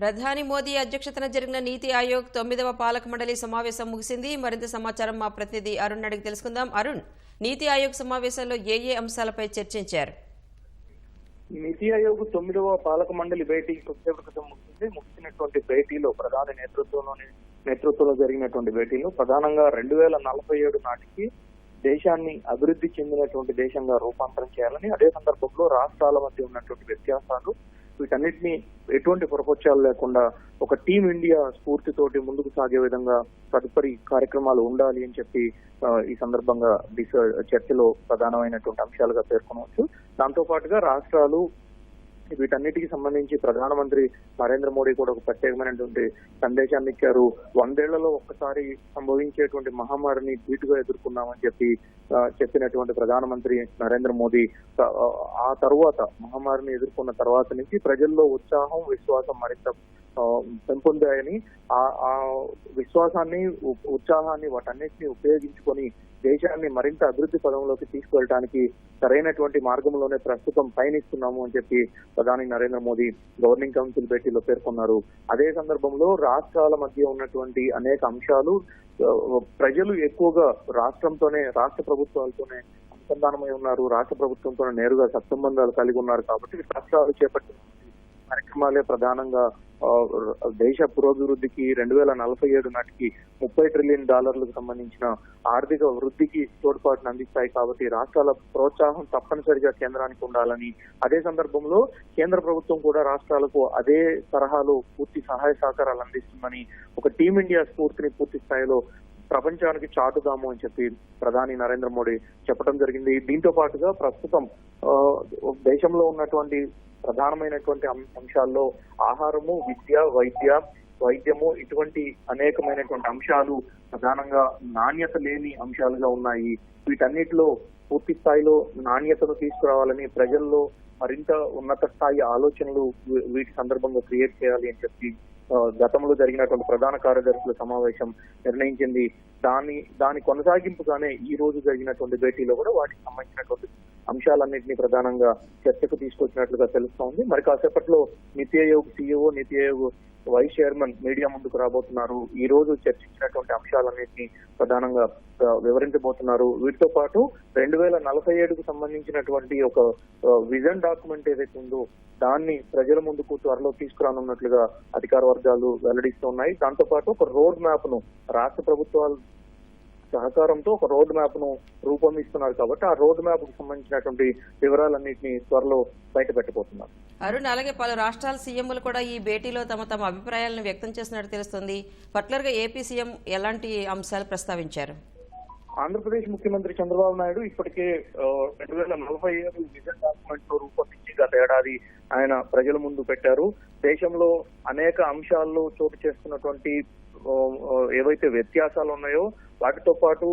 ప్రధాని మోదీ అధ్యక్షతన జరిగిన నీతి ఆయోగ్ తొమ్మిదవ పాలక మండలి సమావేశం ముగిసింది. మరింత సమాచారం మా ప్రతినిధి అరుణ్ అడిగి తెలుసుకుందాం. అరుణ్ నీతి ఆయోగ్ సమావేశంలో ఏ ఏ అంశాలపై చర్చించారు? నీతి ఆయోగ్ తొమ్మిదవ పాలక మండలి భేటీ కొద్దిసేపటి క్రితం ముగిసింది. ముగిసినటువంటి భేటీలో ప్రధాని నేతృత్వంలోని నేతృత్వంలో జరిగినటువంటి భేటీలో ప్రధానంగా రెండు వేల నలభై ఏడు నాటికి దేశాన్ని అభివృద్ధి చెందినటువంటి దేశంగా రూపాంతరం చేయాలని అదే సందర్భంలో రాష్ట్రాల మధ్య ఉన్నటువంటి వ్యత్యాసాలు వీటన్నిటిని ఎటువంటి పొరపక్షాలు లేకుండా ఒక టీం ఇండియా స్ఫూర్తితోటి ముందుకు సాగే విధంగా తదుపరి కార్యక్రమాలు ఉండాలి అని చెప్పి ఈ సందర్భంగా చర్చలో ప్రధానమైనటువంటి అంశాలుగా పేర్కొనవచ్చు. దాంతో పాటుగా రాష్ట్రాలు వీటన్నిటికి సంబంధించి ప్రధానమంత్రి నరేంద్ర మోడీ కూడా ఒక ప్రత్యేకమైనటువంటి సందేశాన్ని ఇచ్చారు. వందేళ్ళలో ఒక్కసారి సంభవించేటువంటి మహమ్మారిని ధీటుగా ఎదుర్కొన్నామని చెప్పి చెప్పినటువంటి ప్రధానమంత్రి నరేంద్ర మోదీ ఆ, తర్వాత తరువాత మహమ్మారిని ఎదుర్కొన్న తర్వాత నుంచి ప్రజల్లో ఉత్సాహం విశ్వాసం మరింత పెంపొందాయని ఆ విశ్వాసాన్ని ఉ- ఉత్సాహాన్ని వాటన్నిటిని ఉపయోగించుకొని దేశాన్ని మరింత అభివృద్ధి పదంలోకి తీసుకువెళ్ళడానికి సరైనటువంటి మార్గంలోనే ప్రస్తుతం పయనిస్తున్నాము అని చెప్పి ప్రధాని నరేంద్ర మోదీ గవర్నింగ్ కౌన్సిల్ భేటీలో పేర్కొన్నారు. అదే సందర్భంలో రాష్ట్రాల మధ్య ఉన్నటువంటి అనేక అంశాలు ప్రజలు ఎక్కువగా రాష్ట్రంతోనే రాష్ట్ర ప్రభుత్వాలతోనే అనుసంధానమై ఉన్నారు. రాష్ట్ర ప్రభుత్వంతోనే నేరుగా సత్సంబంధాలు కలిగి ఉన్నారు కాబట్టి రాష్ట్రాలు చేపట్టిన కార్యక్రమాలే ప్రధానంగా దేశ పురోభివృద్ధికి రెండు వేల నలభై ఏడు నాటికి ముప్పై ట్రిలియన్ డాలర్లకు సంబంధించిన ఆర్థిక వృద్ధికి తోడ్పాటును అందిస్తాయి కాబట్టి రాష్ట్రాల ప్రోత్సాహం తప్పనిసరిగా కేంద్రానికి ఉండాలని. అదే సందర్భంలో కేంద్ర ప్రభుత్వం కూడా రాష్ట్రాలకు అదే తరహాలో పూర్తి సహాయ సహకారాలు అందిస్తుందని ఒక టీమిండియా స్ఫూర్తిని పూర్తి స్థాయిలో ప్రపంచానికి చాటుదాము అని చెప్పి ప్రధాని నరేంద్ర మోడీ చెప్పడం జరిగింది. దీంతో పాటుగా ప్రస్తుతం దేశంలో ఉన్నటువంటి ప్రధానమైనటువంటి అంశాల్లో ఆహారము విద్య వైద్య వైద్యము ఇటువంటి అనేకమైనటువంటి అంశాలు ప్రధానంగా నాణ్యత లేని అంశాలుగా ఉన్నాయి. వీటన్నిటిలో పూర్తి స్థాయిలో నాణ్యతను తీసుకురావాలని ప్రజల్లో మరింత ఉన్నత స్థాయి ఆలోచనలు వీటి సందర్భంగా క్రియేట్ చేయాలి అని చెప్పి గతంలో జరిగినటువంటి ప్రధాన కార్యదర్శుల సమావేశం నిర్ణయించింది. దాని దాని కొనసాగింపుగానే ఈ రోజు జరిగినటువంటి భేటీలో కూడా వాటికి సంబంధించినటువంటి అంశాలన్నింటినీ ప్రధానంగా చర్చకు తీసుకొచ్చినట్లుగా తెలుస్తోంది. మరి కాసేపట్లో నీతి ఆయోగ్ సీఈఓ నీతి ఆయోగ్ వైస్ చైర్మన్ మీడియా ముందుకు రాబోతున్నారు. ఈ రోజు చర్చించినటువంటి అంశాలన్నింటినీ ప్రధానంగా వివరించబోతున్నారు. వీటితో పాటు రెండు వేల నలభై ఏడుకు సంబంధించినటువంటి ఒక విజన్ డాక్యుమెంట్ ఏదైతే ఉందో దాన్ని ప్రజల ముందుకు త్వరలో తీసుకురానున్నట్లుగా అధికార వర్గాలు వెల్లడిస్తున్నాయి దాంతో పాటు ఒక రోడ్ మ్యాప్ను రాష్ట్ర ప్రభుత్వాలు సహకారంతో ఒక రోడ్ మ్యాప్ను రూపొందిస్తున్నారు కాబట్టి ఆ రోడ్ మ్యాప్కు సంబంధించినటువంటి వివరాలన్నింటినీ త్వరలో బయట పెట్టబోతున్నారు అరుణ్ అలాగే పలు రాష్ట్రాల సీఎంలు కూడా ఈ భేటీలో తమ తమ అభిప్రాయాలను వ్యక్తం చేసినట్టు తెలుస్తుంది. పర్టికులర్గా ఏపీ సీఎం ఎలాంటి అంశాలు ప్రస్తావించారు? ఆంధ్రప్రదేశ్ ముఖ్యమంత్రి చంద్రబాబు నాయుడు ఇప్పటికే రెండు వేల నలభై ఏడు విజన్ డాక్యుమెంట్ రూపొందించి గత ఏడాది ఆయన ప్రజల ముందు పెట్టారు. దేశంలో అనేక అంశాల్లో చోటు ఆ, ఏవైతే వ్యత్యాసాలు ఉన్నాయో వాటితో పాటు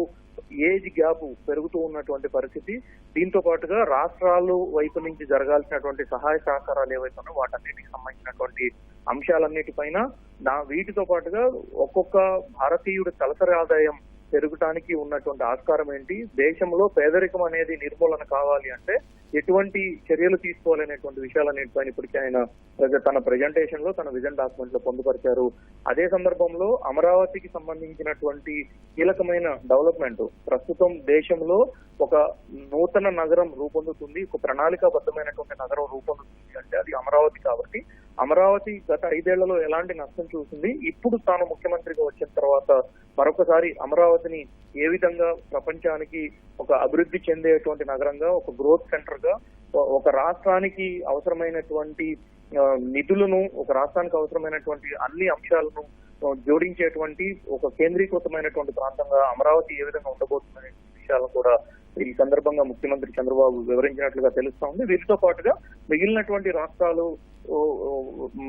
ఏజ్ గ్యాప్ పెరుగుతూ ఉన్నటువంటి పరిస్థితి. దీంతో పాటుగా రాష్ట్రాలు వైపు నుంచి జరగాల్సినటువంటి సహాయ సహకారాలు ఏవైతే ఉన్నాయో వాటన్నిటికి సంబంధించినటువంటి అంశాలన్నిటిపైన నా వీటితో పాటుగా ఒక్కొక్క భారతీయుడి తలసరి ఆదాయం పెరగటానికి ఉన్నటువంటి ఆస్కారం ఏంటి? దేశంలో పేదరికం అనేది నిర్మూలన కావాలి అంటే ఎటువంటి చర్యలు తీసుకోవాలనేటువంటి విషయాలన్నిటిపైన ఇప్పటికే ఆయన ప్రజ- తన ప్రజెంటేషన్లో తన విజన్ డాక్యుమెంట్లో పొందుపరిచారు. అదే సందర్భంలో అమరావతికి సంబంధించినటువంటి కీలకమైన డెవలప్మెంట్. ప్రస్తుతం దేశంలో ఒక నూతన నగరం రూపొందుతుంది. ఒక ప్రణాళికాబద్ధమైనటువంటి నగరం రూపొందుతుంది అంటే అది అమరావతి కాబట్టి అమరావతి గత ఐదేళ్ళలో ఎలాంటి నష్టం చూసింది? ఇప్పుడు తాను ముఖ్యమంత్రిగా వచ్చిన తర్వాత మరొకసారి అమరావతిని ఏ విధంగా ప్రపంచానికి ఒక అభివృద్ధి చెందేటువంటి నగరంగా ఒక గ్రోత్ సెంటర్గా ఒక రాష్ట్రానికి అవసరమైనటువంటి నిధులను ఒక రాష్ట్రానికి అవసరమైనటువంటి అన్ని అంశాలను జోడించేటువంటి ఒక కేంద్రీకృతమైనటువంటి ప్రాంతంగా అమరావతి ఏ విధంగా ఉండబోతుందనే విషయాలను కూడా ఈ సందర్భంగా ముఖ్యమంత్రి చంద్రబాబు వివరించినట్లుగా తెలుస్తా ఉంది. వీటితో పాటుగా మిగిలినటువంటి రాష్ట్రాలు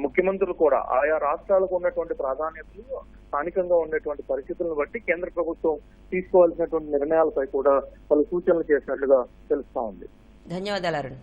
ముఖ్యమంత్రులు కూడా ఆయా రాష్ట్రాలకు ఉన్నటువంటి ప్రాధాన్యతలు స్థానికంగా ఉండేటువంటి పరిస్థితులను బట్టి కేంద్ర ప్రభుత్వం తీసుకోవాల్సినటువంటి నిర్ణయాలపై కూడా పలు సూచనలు చేసినట్లుగా తెలుస్తా ఉంది. ధన్యవాదాలు అరుణ్.